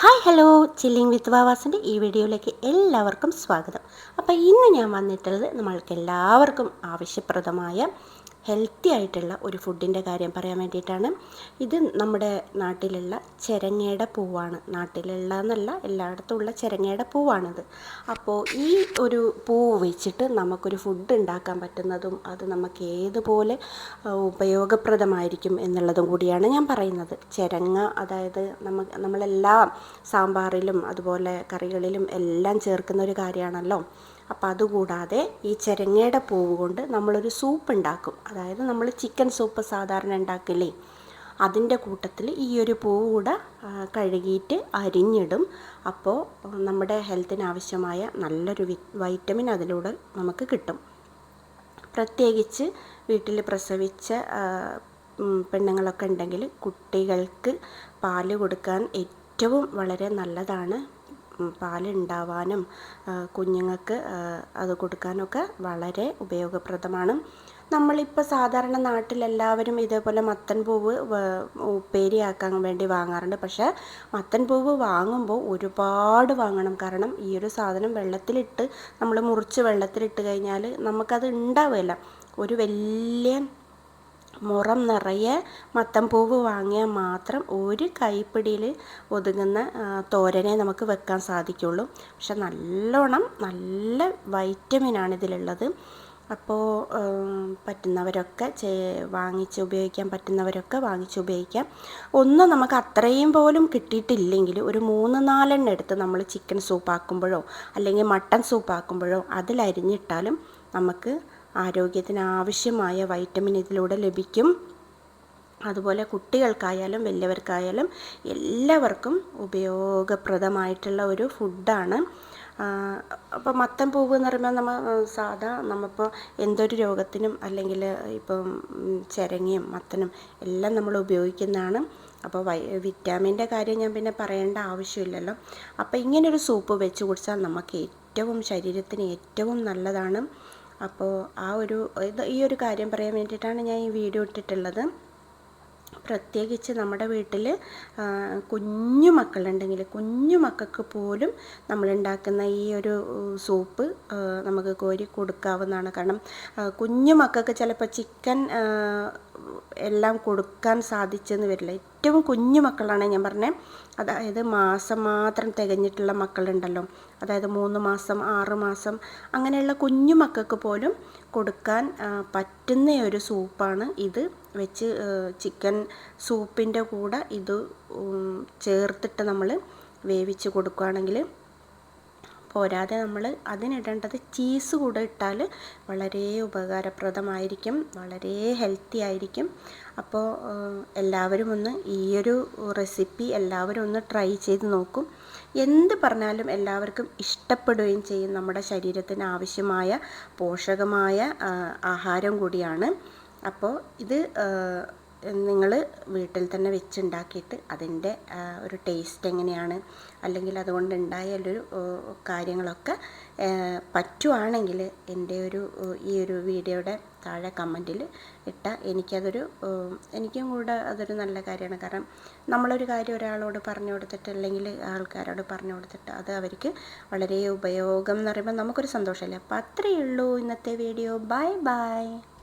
Hi hello. Chilling with വാവാസിന്റെ ഈ വീഡിയോയിലേക്ക് എല്ലാവർക്കും സ്വാഗതം. അപ്പോൾ ഇന്ന് ഞാൻ വന്നിട്ടുള്ളത് നമ്മൾക്ക് എല്ലാവർക്കും ആവശ്യപ്രദമായ ഹെൽത്തി ആയിട്ടുള്ള ഒരു ഫുഡിന്റെ കാര്യം പറയാൻ വേണ്ടിയിട്ടാണ്. ഇത് നമ്മുടെ നാട്ടിലുള്ള ചെരങ്ങയുടെ പൂവാണ്. നാട്ടിലുള്ള എന്നല്ല എല്ലായിടത്തും ഉള്ള ചെരങ്ങയുടെ പൂവാണിത്. അപ്പോൾ ഈ ഒരു പൂവ് വെച്ചിട്ട് നമുക്കൊരു ഫുഡ് ഉണ്ടാക്കാൻ പറ്റുന്നതും അത് നമുക്ക് ഏതുപോലെ ഉപയോഗപ്രദമായിരിക്കും എന്നുള്ളതും കൂടിയാണ് ഞാൻ പറയുന്നത്. ചെരങ്ങ അതായത് നമ്മ നമ്മളെല്ലാം സാമ്പാറിലും അതുപോലെ കറികളിലും എല്ലാം ചേർക്കുന്ന ഒരു കാര്യമാണല്ലോ. അപ്പോൾ അതുകൂടാതെ ഈ ചിരങ്ങയുടെ പൂവ് കൊണ്ട് നമ്മളൊരു സൂപ്പ് ഉണ്ടാക്കും. അതായത് നമ്മൾ ചിക്കൻ സൂപ്പ് സാധാരണ ഉണ്ടാക്കില്ലേ? അതിന്റെ കൂട്ടത്തിൽ ഈ ഒരു പൂവ് കൂടെ കഴുകിയിട്ട് അരിഞ്ഞിടും. അപ്പോൾ നമ്മുടെ ഹെൽത്തിന് ആവശ്യമായ നല്ലൊരു വൈറ്റമിൻ അതിലൂടെ നമുക്ക് കിട്ടും. പ്രത്യേകിച്ച് വീട്ടിൽ പ്രസവിച്ച പെണ്ണുങ്ങളൊക്കെ ഉണ്ടെങ്കിൽ കുട്ടികൾക്ക് പാൽ കൊടുക്കാൻ ഏറ്റവും വളരെ നല്ലതാണ് പാലുണ്ടാവാനും കുഞ്ഞുങ്ങൾക്ക് അത് കൊടുക്കാനൊക്കെ വളരെ ഉപയോഗപ്രദമാണ്. നമ്മളിപ്പോൾ സാധാരണ നാട്ടിലെല്ലാവരും ഇതേപോലെ മത്തൻ പൂവ് ഉപ്പേരിയാക്കാൻ വേണ്ടി വാങ്ങാറുണ്ട്. പക്ഷേ മത്തൻ പൂവ് വാങ്ങുമ്പോൾ ഒരുപാട് വാങ്ങണം. കാരണം ഈ ഒരു സാധനം വെള്ളത്തിലിട്ട് നമ്മൾ മുറിച്ച് വെള്ളത്തിലിട്ട് കഴിഞ്ഞാൽ നമുക്കത് ഉണ്ടാവില്ല. ഒരു വലിയ മുറം നിറയെ മത്തംപൂവ് വാങ്ങിയാൽ മാത്രം ഒരു കൈപ്പിടിയിൽ ഒതുങ്ങുന്ന തോരനെ നമുക്ക് വെക്കാൻ സാധിക്കുള്ളൂ. പക്ഷെ നല്ലോണം നല്ല വൈറ്റമിനാണ് ഇതിലുള്ളത്. അപ്പോൾ പറ്റുന്നവരൊക്കെ ചേ വാങ്ങിച്ച് ഉപയോഗിക്കാൻ പറ്റുന്നവരൊക്കെ വാങ്ങിച്ച് ഉപയോഗിക്കാം. ഒന്നും നമുക്ക് അത്രയും പോലും കിട്ടിയിട്ടില്ലെങ്കിൽ ഒരു മൂന്ന് നാലെണ്ണം എടുത്ത് നമ്മൾ ചിക്കൻ സൂപ്പ് ആക്കുമ്പോഴോ അല്ലെങ്കിൽ മട്ടൻ സൂപ്പ് ആക്കുമ്പോഴോ അതിലരിഞ്ഞിട്ടാലും നമുക്ക് ആരോഗ്യത്തിന് ആവശ്യമായ വൈറ്റമിൻ ഇതിലൂടെ ലഭിക്കും. അതുപോലെ കുട്ടികൾക്കായാലും വലിയവർക്കായാലും എല്ലാവർക്കും ഉപയോഗപ്രദമായിട്ടുള്ള ഒരു ഫുഡാണ് അപ്പോൾ മത്തൻ പൂവ് എന്ന് പറയുമ്പോൾ നമ്മൾ സാധാ നമ്മളിപ്പോൾ എന്തൊരു രോഗത്തിനും അല്ലെങ്കിൽ ഇപ്പം ചിരങ്ങയും മത്തനും എല്ലാം നമ്മൾ ഉപയോഗിക്കുന്നതാണ്. അപ്പോൾ വൈ വിറ്റാമിന്റെ കാര്യം ഞാൻ പിന്നെ പറയേണ്ട ആവശ്യമില്ലല്ലോ. അപ്പോൾ ഇങ്ങനൊരു സൂപ്പ് വെച്ച് കുടിച്ചാൽ നമുക്ക് ഏറ്റവും ശരീരത്തിന് ഏറ്റവും നല്ലതാണ്. അപ്പോൾ ആ ഒരു ഈ ഒരു കാര്യം പറയാൻ വേണ്ടിയിട്ടാണ് ഞാൻ ഈ വീഡിയോ ഇട്ടിട്ടുള്ളത്. പ്രത്യേകിച്ച് നമ്മുടെ വീട്ടിൽ കുഞ്ഞു മക്കളുണ്ടെങ്കിൽ കുഞ്ഞു മക്കൾക്ക് പോലും നമ്മളുണ്ടാക്കുന്ന ഈ ഒരു സൂപ്പ് നമുക്ക് കോരി കൊടുക്കാവുന്നതാണ്. കാരണം കുഞ്ഞു മക്കൾക്ക് ചിലപ്പോൾ ചിക്കൻ എല്ലാം കൊടുക്കാൻ സാധിച്ചെന്ന് വരില്ല. ഏറ്റവും കുഞ്ഞു മക്കളാണ് ഞാൻ പറഞ്ഞത് അതായത് മാസം മാത്രം തികഞ്ഞിട്ടുള്ള മക്കളുണ്ടല്ലോ. അതായത് മൂന്ന് മാസം ആറ് മാസം അങ്ങനെയുള്ള കുഞ്ഞു മക്കൾക്ക് പോലും കൊടുക്കാൻ പറ്റുന്ന ഒരു സൂപ്പാണ് ഇത് വെച്ച് ചിക്കൻ സൂപ്പിന്റെ കൂടെ ഇത് ചേർത്തിട്ട് നമ്മൾ വേവിച്ച് കൊടുക്കുകയാണെങ്കിൽ പോരാതെ നമ്മൾ അതിനിടേണ്ടത് ചീസ് കൂടെ ഇട്ടാൽ വളരെ ഉപകാരപ്രദമായിരിക്കും വളരെ ഹെൽത്തി ആയിരിക്കും. അപ്പോൾ എല്ലാവരും ഒന്ന് ഈയൊരു റെസിപ്പി എല്ലാവരും ഒന്ന് ട്രൈ ചെയ്ത് നോക്കും. എന്ത് പറഞ്ഞാലും എല്ലാവർക്കും ഇഷ്ടപ്പെടുകയും ചെയ്യും നമ്മുടെ ശരീരത്തിന് ആവശ്യമായ പോഷകമായ ആഹാരം കൂടിയാണ്. അപ്പോൾ ഇത് നിങ്ങൾ വീട്ടിൽ തന്നെ വെച്ചുണ്ടാക്കിയിട്ട് അതിന്റെ ഒരു ടേസ്റ്റ് എങ്ങനെയാണ് അല്ലെങ്കിൽ അതുകൊണ്ട് ഉണ്ടായാലൊരു കാര്യങ്ങളൊക്കെ പറ്റുവാണെങ്കിൽ എന്റെ ഒരു ഈ ഒരു വീഡിയോയുടെ താഴെ കമന്റിൽ ഇട്ടാൽ എനിക്കതൊരു എനിക്കും കൂടെ അതൊരു നല്ല കാര്യമാണ്. കാരണം നമ്മളൊരു കാര്യം ഒരാളോട് പറഞ്ഞു കൊടുത്തിട്ട് അല്ലെങ്കിൽ ആൾക്കാരോട് പറഞ്ഞു കൊടുത്തിട്ട് അത് അവർക്ക് വളരെ ഉപയോഗം എന്ന് പറയുമ്പോൾ നമുക്കൊരു സന്തോഷമല്ലേ? അപ്പോൾ അത്രയേ ഉള്ളൂ ഇന്നത്തെ വീഡിയോ. Bye bye.